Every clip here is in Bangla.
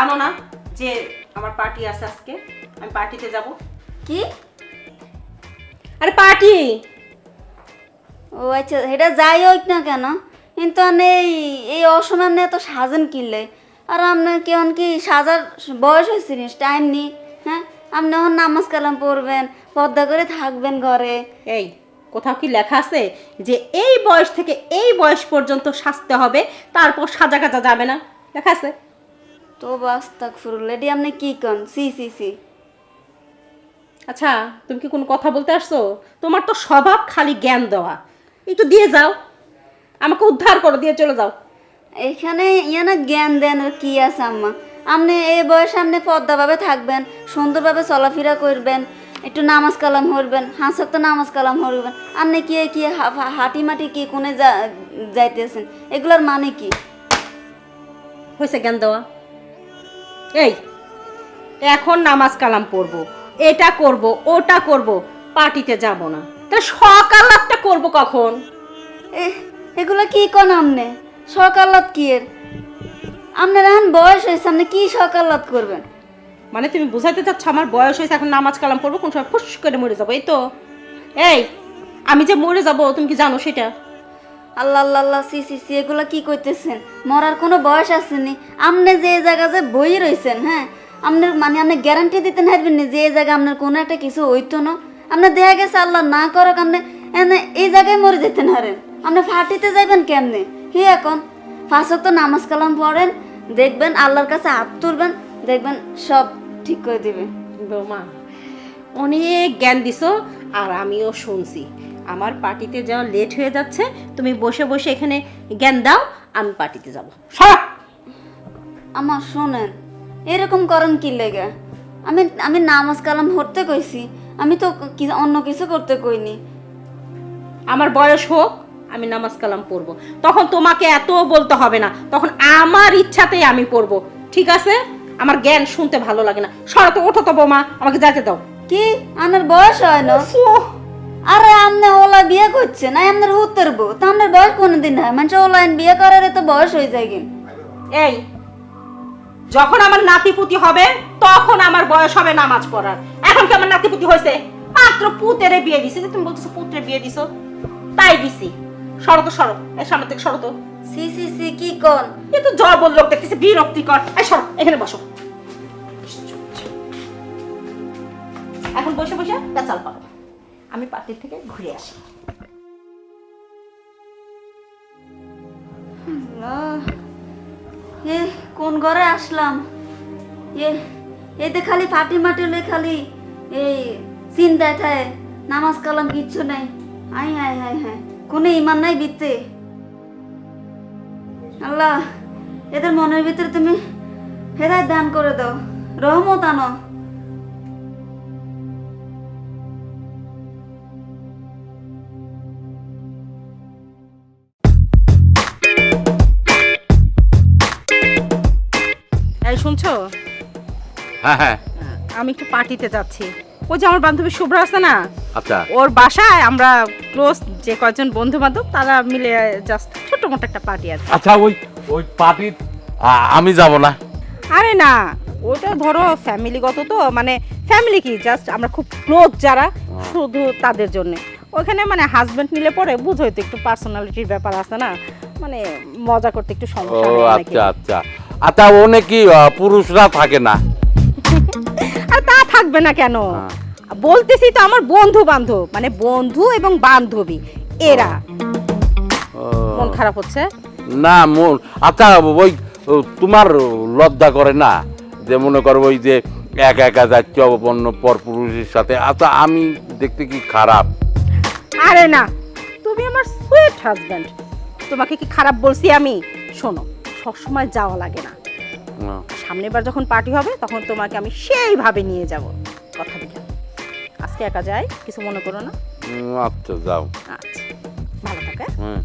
জানো না যে আমার পার্টি আছে আজকে? আমি পার্টিতে যাব। কি? আরে পার্টি? ও আচ্ছা এটা যাই হোক না কেন। কিন্তু আপনি এই এই অসময় আপনি এত সাজেন কিনলে। আর আপনার কেমন কি সাজার বয়স হয়েছে নি টাইম নি হ্যাঁ? আপনি এখন নামাজ কালাম পড়বেন পর্দা করে থাকবেন ঘরে। এই কোথাও কি লেখা আছে যে এই বয়স থেকে এই বয়স পর্যন্ত সাজতে হবে তারপর সাজা কাজা যাবে না? লেখা আছে? তো বাস্তাক ফুরুল এটি আপনি কি কন? সি সি সি। আচ্ছা তুমি কি কোনো কথা বলতে আসছো? তোমার তো স্বভাব খালি জ্ঞান দেওয়া। একটু দিয়ে যাও। আমাকে উদ্ধার করো দিয়ে চলে যাও। এখানে ইয়ানা জ্ঞান দেন কি আছে আম্মা? আপনি এই বয়সে আপনি পদ্মাভাবে থাকবেন সুন্দরভাবে চলাফেরা করবেন একটু নামাজ কালাম হরবেন হাঁসক তো নামাজ কালাম হরবেন আপনি কি কি হাঁটি মাটি কি কোনে যাইতেছেন? এগুলার মানে কি? হয়েছে জ্ঞান দেওয়া। এই এখন নামাজ কালাম পড়ব এটা করব ওটা করব পার্টিতে যাব না। তা সকাল আটটা করব কখন? এ এগুলো কি কোন আমনে? সকালত কি এর? আপনার এখন বয়স হয়েছে আপনি কি সকাল সকালত করবেন? মানে তুমি বুঝাইতে চাচ্ছ আমার বয়স হয়েছে এখন নামাজ কালাম পড়ব কোন সময় ফুস করে মরে যাব এই তো? এই আমি যে মরে যাব তুমি কি জানো সেটা? আল্লাহ আল্লাহ আল্লাহ, সি সি সি, এগুলো কি করতেছেন মরার কোনো বয়স আসেনি। আপনি যে জায়গা যে বই রয়েছেন হ্যাঁ? আপনার মানে আপনি গ্যারান্টি দিতে না যে এই জায়গায় আপনার কোনো একটা কিছু হইতো না। আপনার দেখা গেছে আল্লাহ না করক আপনি এনে এই জায়গায় মরে যেতেন হারেন আপনি ফাটিতে যাইবেন কেমনে? হি এখন? ফাঁসক তো নামাজ কালাম পড়েন, দেখবেন আল্লাহর কাছে হাত তুলবেন, দেখবেন সব ঠিক করে দিবে। বৌমা, অনেক জ্ঞান দিছো, আর আমিও শুনছি। আমার পার্টিতে যাওয়া লেট হয়ে যাচ্ছে তুমি বসে বসে এখানে জ্ঞান দাও আমি পার্টিতে যাব। সরা! আমার শোনেন এরকম করেন কি লেগে? আমি আমি নামাজ কালাম পড়তে কইছি আমি তো অন্য কিছু করতে কইনি। আমার বয়স হোক আমি নামাজ কালাম পড়ব। তখন তোমাকে এত বলতে হবে না তখন আমার ইচ্ছাতেই আমি পড়ব। ঠিক আছে? আমার জ্ঞান শুনতে ভালো লাগে না। সরা তো ওঠো তো বৌমা আমাকে যেতে দাও। কি? আমার বয়স হয় না? আরে আমনে ওলা বিয়ে করছে না আপনার উত্তর বউ। তো আপনার বয়স কোনোদিন হয়? মানুষ ওলাইন বিয়ে করার তো বয়স হয়ে যায় কিন? এই যখন আমার নাতিপুতি হবে তখন আমার বয়স হবে নামাজ পড়ার। এখন কি আমার নাতিপুতি হয়েছে? মাত্র পুতেরে বিয়ে দিছি। তুমি বলতেছো পুত্রে বিয়ে দিছো তাই দিছি। সরো তো সরো। এই সামনে থেকে সরো তো। সি সি সি কি কোন? এ তো জ্বর বল লোক দেখতেছি বিরক্তিকর। এই সরো এখানে বসো। এখন বসে বসে পেঁচাল পাবো আমি পার্টির থেকে ঘুরে আসি। এ, কোন ঘরে আসলাম? এ এতে খালি ফাটি মাটি লই খালি এই চিন্তায় থাকে, নামাজ কালাম কিচ্ছু নাই। আই হাই হাই হাই কোনো ইমান নাই বিতে আল্লাহ, এদের মনের ভিতরে তুমি হেদায় দান করে দাও, রহমত আনো। শুনছো? হ্যাঁ হ্যাঁ। আমি একটু পার্টিতে যাচ্ছি। ওই যে আমার বান্ধবী শুভ্র আছে না? আচ্ছা। ওর বাসায় আমরা ক্লোজ যে কয়েকজন বন্ধু বান্ধব তারা মিলে জাস্ট ছোট মোটো একটা পার্টি আছে। আচ্ছা ওই ওই পার্টির আমি যাব না। আরে না ওটা ধরো ফ্যামিলিগত তো মানে ফ্যামিলি কি? জাস্ট আমরা খুব ক্লোজ যারা শুধু তাদের জন্য। ওখানে মানে হাজবেন্ড নিলে পরে বুঝোই তো একটু পার্সোনালিটির ব্যাপার আছে না? মানে মজা করতে একটু সমস্যা হয় আচ্ছা আচ্ছা। আচ্ছা ও নাকি পুরুষরা থাকে না? আর তা থাকবে না কেন? হ্যাঁ। বলতেছি তো আমার বন্ধু বান্ধব মানে বন্ধু এবং বান্ধবী এরা। মন খারাপ হচ্ছে? না মন আচ্ছা ওই তোমার লজ্জা করে না? যে মনে করো ওই যে একা একা যাচ্ছ অন্য পর পুরুষের সাথে। আচ্ছা আমি দেখতে কি খারাপ? আরে না তুমি আমার সুইট হাজব্যান্ড তোমাকে কি খারাপ বলছি আমি? শোনো সবসময় যাওয়া লাগে না। সামনের বার যখন পার্টি হবে তখন তোমাকে আমি সেইভাবে নিয়ে যাব। কথা দিলাম। আজকে একা যাই কিছু মনে করো না? আচ্ছা যাও। আচ্ছা। ভালো থাকে হুম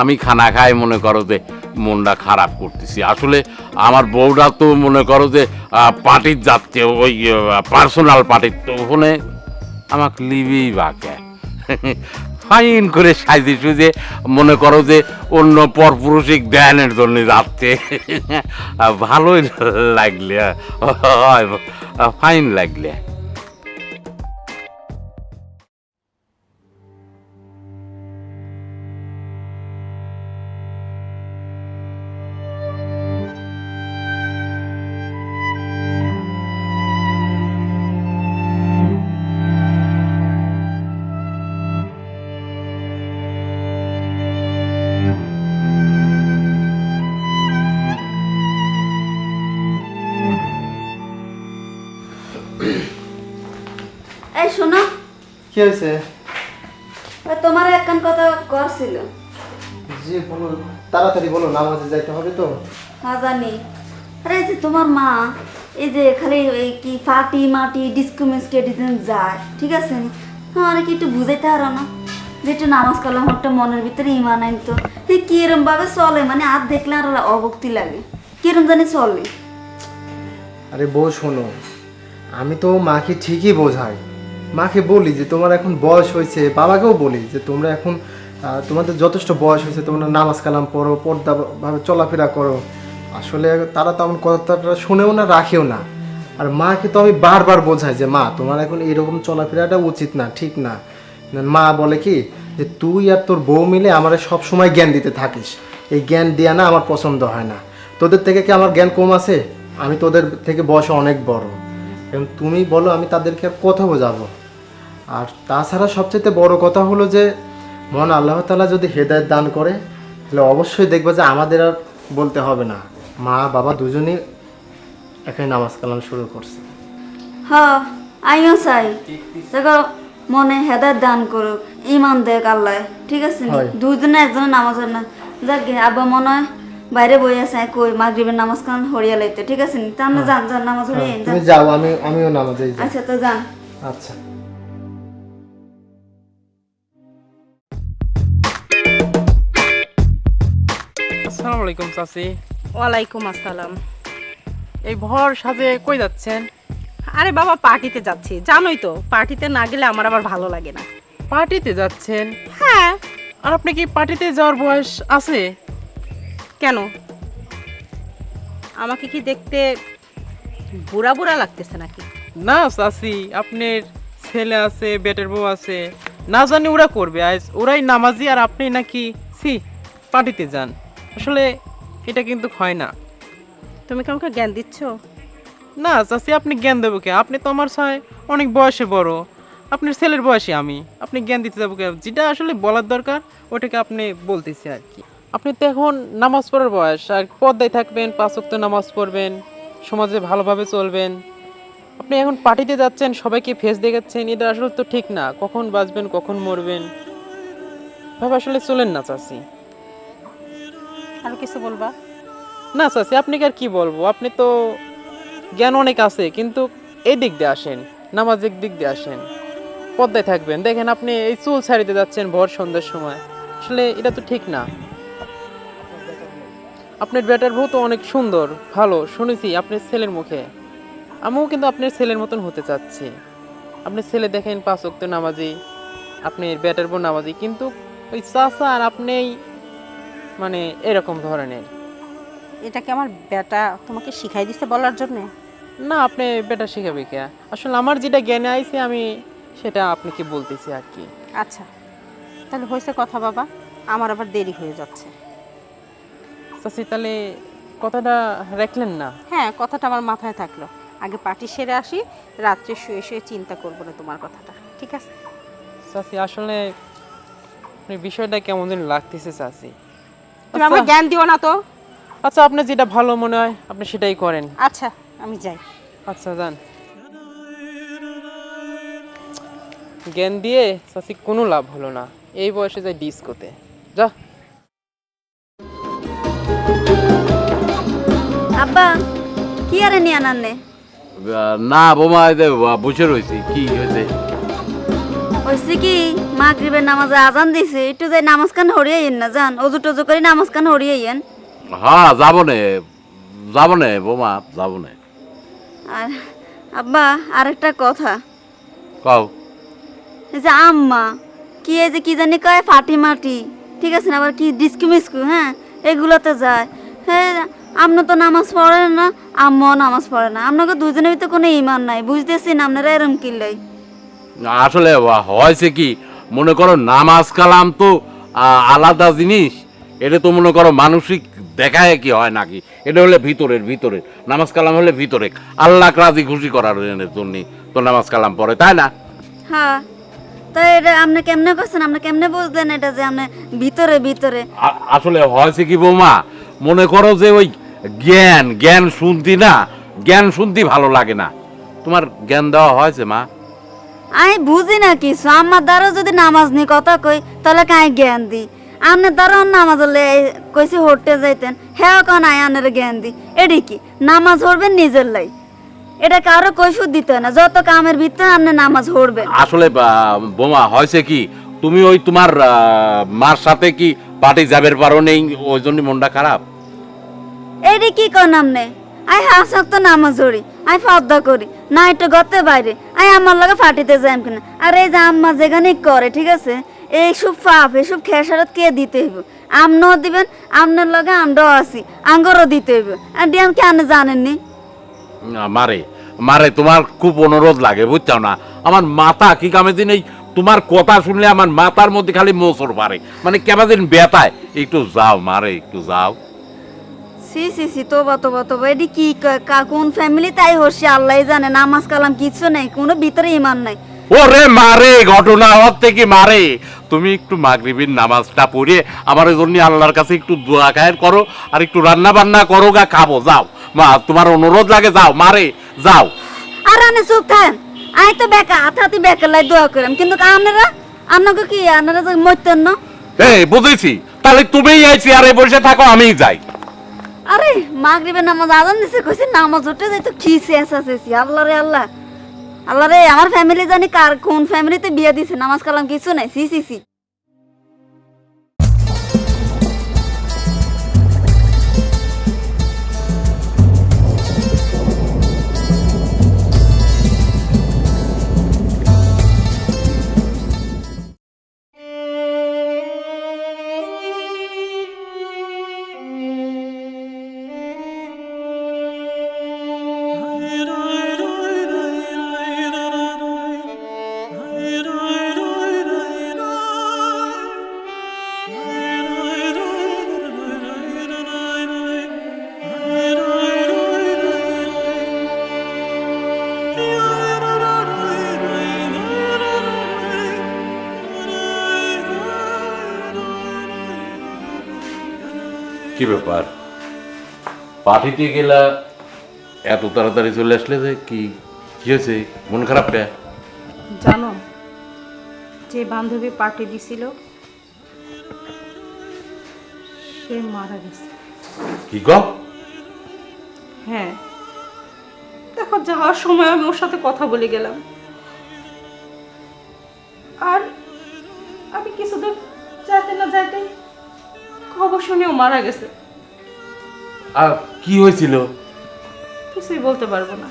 আমি খানা খাই, মনে করো যে মনটা খারাপ করতেছি। আসলে আমার বউটা তো মনে করো যে পার্টির যাচ্ছে ওই পার্সোনাল পার্টির, তো ওখানে আমাকে লিবেই বাকে। ফাইন করে সাইজে সুজে, মনে করো যে অন্য পরপুরুষিক ধ্যানের জন্য যাচ্ছে। ভালোই লাগলে ফাইন লাগলে। হয়েছে? তোমার একখান কথা করছিল। জি বলো। তাড়াতাড়ি বলো নামাজে যাইতে হবে তো। হ্যাঁ জানি। আরে যে তোমার মা এই যে খালি এই কি ফাটি মাটি ডিস্কো মিস্কো দিতেন যায় ঠিক আছে? আমার কি একটু বুঝাইতে পারো না? যে একটু নামাজ কালাম একটা মনের ভিতরে ইমান আইন তো কিরম ভাবে চলে মানে আর দেখলে আর অভক্তি লাগে। কিরম জানি চলে। আরে বউ শোনো আমি তো মাকে ঠিকই বোঝাই। মাকে বলি যে, তোমার এখন বয়স হয়েছে। বাবাকেও বলি যে, তোমরা এখন তোমাদের যথেষ্ট বয়স হয়েছে। তোমরা নামাজ কালাম পড়ো পর্দা ভাবে চলাফেরা করো। আসলে তারা তো আমার কথাটা শুনেও না, রাখেও না। আর মাকে তো আমি বারবার বোঝাই যে, মা, তোমার এখন এরকম চলাফেরাটা উচিত না, ঠিক না। মা বলে কি যে, তুই আর তোর বউ মিলে আমার সব সময় জ্ঞান দিতে থাকিস। এই জ্ঞান দেওয়া না আমার পছন্দ হয় না। তোদের থেকে কি আমার জ্ঞান কম আছে? আমি তোদের থেকে বয়স অনেক বড়। এবং তুমি বলো, আমি তাদেরকে আর কথা বোঝাবো। আর তাছাড়া সবচেয়ে বড় কথা হলো যে মন আল্লাহ তালা যদি হেদায়ত দান করে তাহলে অবশ্যই দেখবে যে আমাদের আর বলতে হবে না। মা বাবা দুজনই এখানে নামাজ কালাম শুরু করছে। হ আমিও চাই। দেখো মনে হেদার দান করুক ইমান দেখ আল্লাহ ঠিক আছে? দুজনে হয়। একজনে নামাজ হয় না। যাক গে আব্বা মনে হয় বাইরে বই আছে কই মাগরিবের নামাজ কান হরিয়া লাইতে ঠিক আছে? তা আমরা যান যান নামাজ হরিয়ে হ্যাঁ, তুমি যাও আমি আমিও নামাজে যাই। আচ্ছা তো যান। আচ্ছা। আসসালামু আলাইকুম চাচি। ওয়ালাইকুম আসসালাম। এই ভর সাজে কই যাচ্ছেন? আরে বাবা পার্টিতে যাচ্ছি। জানোই তো পার্টিতে না গেলে আমার আবার ভালো লাগে না। পার্টিতে যাচ্ছেন? হ্যাঁ। আর আপনি কি পার্টিতে যাওয়ার বয়স আছে? কেন? আমাকে কি দেখতে বুড়া বুড়া লাগতেছে নাকি? না চাচি আপনার ছেলে আছে বেটের বউ আছে। না জানি ওরা করবে আজ ওরাই নামাজি আর আপনি নাকি সি পার্টিতে যান। আসলে এটা কিন্তু হয় না। তুমি কি আমাকে জ্ঞান দিচ্ছ? না চাচি আপনি জ্ঞান দেবো কে? আপনি তো আমার ছয় অনেক বয়সে বড়। আপনার ছেলের বয়সে আমি। আপনি জ্ঞান দিতে যাব কে? যেটা আসলে বলার দরকার ওটাকে আপনি বলতেছি আর কি। আপনি তো এখন নামাজ পড়ার বয়স আর পদ্মায় থাকবেন পাঁচ ওয়াক্ত নামাজ পড়বেন সমাজে ভালোভাবে চলবেন। আপনি এখন পার্টিতে যাচ্ছেন সবাইকে ফেস দেখাচ্ছেন এটা আসলে তো ঠিক না। কখন বাঁচবেন কখন মরবেন? ভাবে আসলে চলেন না চাচি। আর কিছু বলবা? না চাচি আপনি আর কি বলব? আপনি তো জ্ঞান অনেক আছে, কিন্তু এই দিক দিয়ে আসেন নামাজের দিক দিয়ে আসেন, পদ্মায় থাকবেন। দেখেন আপনি এই চুল ছাড়িতে যাচ্ছেন ভোর সন্ধ্যার সময়। আসলে এটা তো ঠিক না। আপনার ব্যাটার বউ তো অনেক সুন্দর, ভালো, শুনেছি আপনার ছেলের মুখে। আমিও কিন্তু আপনার ছেলের মতন হতে চাচ্ছি। আপনি ছেলে দেখেন পাঁচ ওয়াক্ত নামাজি আপনি ব্যাটার বউ নামাজি, কিন্তু ওই চাচা আর আপনি মানে এরকম ধরনের। এটা কি আমার বেটা তোমাকে শিখাই দিতে বলার জন্য? না আপনি বেটা শিখাবে কে? আসলে আমার যেটা জ্ঞানে আইছে আমি সেটা আপনাকে বলতেছি আর কি। আচ্ছা তাহলে হয়েছে কথা বাবা আমার আবার দেরি হয়ে যাচ্ছে। চাচি তাহলে কথাটা রাখলেন না? হ্যাঁ কথাটা আমার মাথায় থাকল। আগে পার্টি সেরে আসি রাত্রে শুয়ে শুয়ে চিন্তা করব না তোমার কথাটা ঠিক আছে? চাচি আসলে বিষয়টা কেমন যেন লাগতেছে চাচি। তুমি আমার জ্ঞান দিও না তো। আচ্ছা আপনার যেটা ভালো মনে হয় আপনি সেটাই করেন। আচ্ছা আমি যাই। আচ্ছা যান। জ্ঞান দিয়ে চাচি কোনো লাভ হলো না। এই বয়সে যাই ডিস্কোতে। যা। আব্বা কি আরে নিয়ে আনান্নে না বোমা বসে রয়েছি কি হয়েছে? হয়েছে কি? মাগরিবের নামাজে আজান দিছে একটু যাই নামাজ কান হরিয়ে না যান। অজু টজু করে নামাজ কান হরিয়ে হ্যাঁ যাব নে যাব নে বোমা যাব নে। আর আব্বা আরেকটা কথা। কও। এই যে আম্মা কি এই যে কি জানি কয় ফাটি মাটি ঠিক আছে না আবার কি ডিস্কু মিস্কু হ্যাঁ এগুলোতে যায়। হ্যাঁ আপনি তো নামাজ পড়েন না আম্মাও নামাজ পড়ে না। আপনাকে দুজনের ভিতরে কোনো ইমান নাই বুঝতেছি না আপনারা এরম কিনলাই আসলে হয়েছে কি মনে করো নামাজ কালাম তো আলাদা জিনিস। এটা তো মনে করো মানসিক দেখায় কি হয় নাকি? এটা হলে ভিতরের ভিতরের। নামাজ কালাম হলে ভিতরে আল্লাহ রাজি খুশি করার জন্য তো নামাজ কালাম পড়ে তাই না? হ্যাঁ। তো এটা আপনি কেমনে করছেন? আপনি কেমনে বুঝলেন এটা যে আপনি ভিতরে ভিতরে? আসলে হয়েছে কি বৌমা? মনে করো যে ওই জ্ঞান জ্ঞান শুনতি না। জ্ঞান শুনতি ভালো লাগে না। তোমার জ্ঞান দেওয়া হয়েছে মা? আমি বুঝি না কিছু আমার দ্বারা যদি নামাজ নি কথা কই তাহলে কাই জ্ঞান দি আপনার দ্বারা নামাজ হলে কইছি হরতে যাইতেন হ্যাঁ কন আয় আনের জ্ঞান দি এডি কি নামাজ হরবেন নিজের লাই। এটা কারও কৈফুত দিতে না যত কামের ভিতরে আপনি নামাজ হরবেন। আসলে বোমা হয়েছে কি তুমি ওই তোমার মার সাথে কি পার্টি যাবের পারো নেই ওই জন্য মনটা খারাপ? এডি কি কন আপনি আই হাসক তো নামাজ হরি। আই পদ্মা করি, না একটু গতে বাইরে। আই আমার লগে ফাটিতে যাই কিনা। আর এই যে আম্মা যেখানে করে, ঠিক আছে? এইসব পাপ এসব খেসারত কে দিতে হইব? আমনও দিবেন, আমনের লগে আমরাও আছি, আঙ্গরও দিতে হইব। আর ডিয়াম কেন জানেননি? মারে মারে, তোমার খুব অনুরোধ লাগে বুঝছ না? আমার মাথা কি কামে দিন এই, তোমার কথা শুনলে আমার মাথার মধ্যে খালি মোসর পারে মানে কেমন বেতায় একটু যাও, মারে, একটু যাও। সি সি সি তোবা তোবা তোবা। এডি কি কোন ফ্যামিলি তাই হর্ষি আল্লাহ জানে নামাজ কালাম কিছু নেই কোনো ভিতরে ইমান নাই। ওরে মারে ঘটনা থেকে মারে? তুমি একটু মাগরিবির নামাজটা পড়ে আমার জন্য আল্লাহর কাছে একটু দোয়া খায়ের করো আর একটু রান্না বান্না করো গা খাব যাও। মা তোমার অনুরোধ লাগে যাও মারে যাও। আর আনে চুপ থাকেন আই তো বেকা হাতাহাতি বেকা লাই দোয়া করাম কিন্তু আপনারা আপনাকে কি আপনারা যে মরতেন না? এই বুঝেছি। তাহলে তুমিই এই চেয়ারে বসে থাকো আমিই যাই। আরে, মাগরিবের নামাজ আজান দিছে, কইছে নামাজ উঠে যাই তো, কি শেষ আছে আল্লাহ রে আল্লাহ। আল্লাহ রে, আমার ফ্যামিলি জানি কার, কোন ফ্যামিলিতে বিয়ে দিছে, নামাজ কালাম কিছু নাই। সি সি সি। কি ব্যাপার? পার্টিতে গেলা এত তাড়াতাড়ি চলে আসলে যে কি কি হয়েছে? মন খারাপ জানো যে বান্ধবী পার্টি দিছিল সে মারা গেছে। কি গো? হ্যাঁ। দেখো যাওয়ার সময় আমি ওর সাথে কথা বলে গেলাম। আর আমি কিছুদূর যাইতে না যাইতে খবর শুনেও মারা গেছে। আর কি হয়েছিল? কিছুই বলতে পারব না।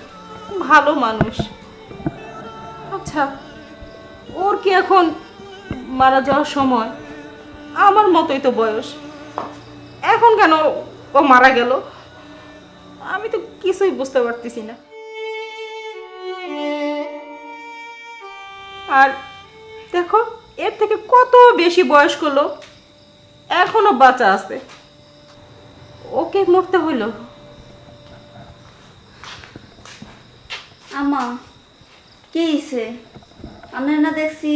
ভালো মানুষ। আচ্ছা ওর কি এখন মারা যাওয়ার সময়? আমার মতোই তো বয়স। এখন কেন ও মারা গেল? আমি তো কিছুই বুঝতে পারতেছি না। আর দেখো এর থেকে কত বেশি বয়স্ক লোক এখনও বাঁচা আছে। ওকে মরতে হইল। আমা কি হইছে? আপনি না দেখছি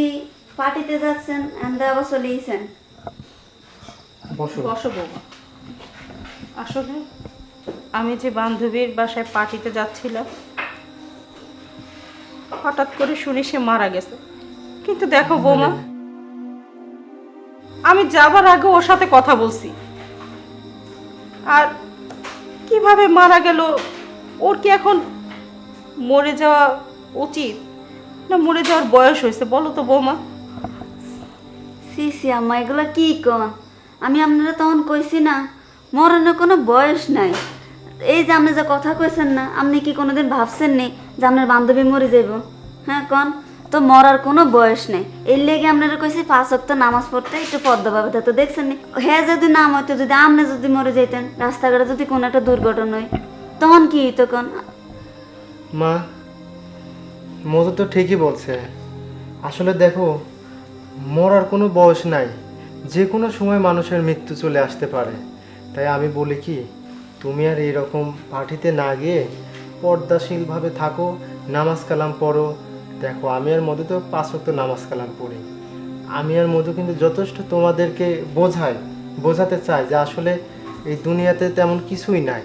পার্টিতে যাচ্ছেন আবার চলে গেছেন। বসো। বসো বৌমা। আসলে আমি যে বান্ধবীর বাসায় পার্টিতে যাচ্ছিলাম হঠাৎ করে শুনি সে মারা গেছে। কিন্তু দেখো বৌমা আমি যাবার আগে ওর সাথে কথা বলছি। আর কীভাবে মারা গেল, ওর কি এখন মরে যাওয়া উচিত? না মরে যাওয়ার বয়স হয়েছে, বলো তো বৌমা। সি সি, আম্মা, এগুলা কি কন? আমি আপনারা তখন কইছি না মরণের কোনো বয়স নাই। এই যে আপনি যে কথা কইছেন না, আপনি কি কোনোদিন ভাবছেন নি যে আপনার বান্ধবী মরে যাইব? হ্যাঁ কন? তো মরার কোনো বয়স নেই। এর লেগে আপনারা কইছি পাঁচ অক্ত নামাজ পড়তে একটু পদ্মা পাবে তো দেখছেন হ্যাঁ যদি নাম হইতো যদি আপনি যদি মরে যেতেন রাস্তাঘাটে যদি কোনো একটা দুর্ঘটনা হয়, তখন কি হইতো কন? মা, মধু তো ঠিকই বলছে। আসলে দেখো, মরার কোনো বয়স নাই। যে কোনো সময় মানুষের মৃত্যু চলে আসতে পারে। তাই আমি বলি কি, তুমি আর এরকম পার্টিতে না গিয়ে পর্দাশীলভাবে থাকো, নামাজ কালাম পড়ো দেখো, আমি আর মধু তো পাঁচ ওয়াক্ত নামাজ কালাম পড়ি। আমি আর মধু কিন্তু যথেষ্ট তোমাদেরকে বোঝাই, বোঝাতে চাই যে আসলে এই দুনিয়াতে তেমন কিছুই নাই।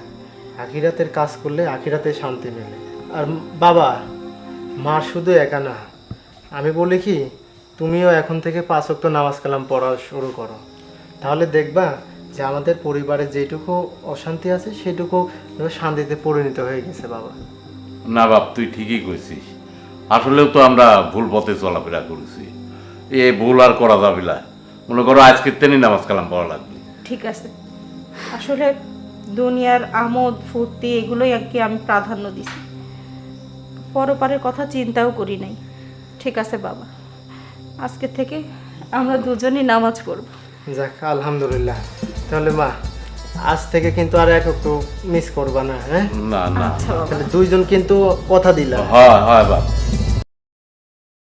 আখিরাতের কাজ করলে আখিরাতে শান্তি মেলে। আর বাবা মা শুধু একা না, আমি বলি কি, তুমিও এখন থেকে পাঁচ ওয়াক্ত নামাজ কালাম পড়া শুরু করো। তাহলে দেখবা যে আমাদের পরিবারে যেটুকু অশান্তি আছে, সেটুকু শান্তিতে পরিণত হয়ে গেছে বাবা। না বাপ, তুই ঠিকই কইছিস। আসলেও তো আমরা ভুল পথে চলাফেরা করেছি। এ ভুল আর করা যাবে না। মনে করো আজকের তেনই নামাজ কালাম পড়া লাগবে। ঠিক আছে। আসলে দুনিয়ার আমোদ ফুর্তি এগুলোই আর কি আমি প্রাধান্য দিছি। পরপারের কথা চিন্তাও করি নাই। ঠিক আছে বাবা। আজকে থেকে আমরা দুজনই নামাজ পড়ব। যাক আলহামদুলিল্লাহ। তাহলে মা আজ থেকে কিন্তু আর এক একটু মিস করবা না হ্যাঁ? না না। আচ্ছা তাহলে দুইজন কিন্তু কথা দিলাম হয় হয় বাপ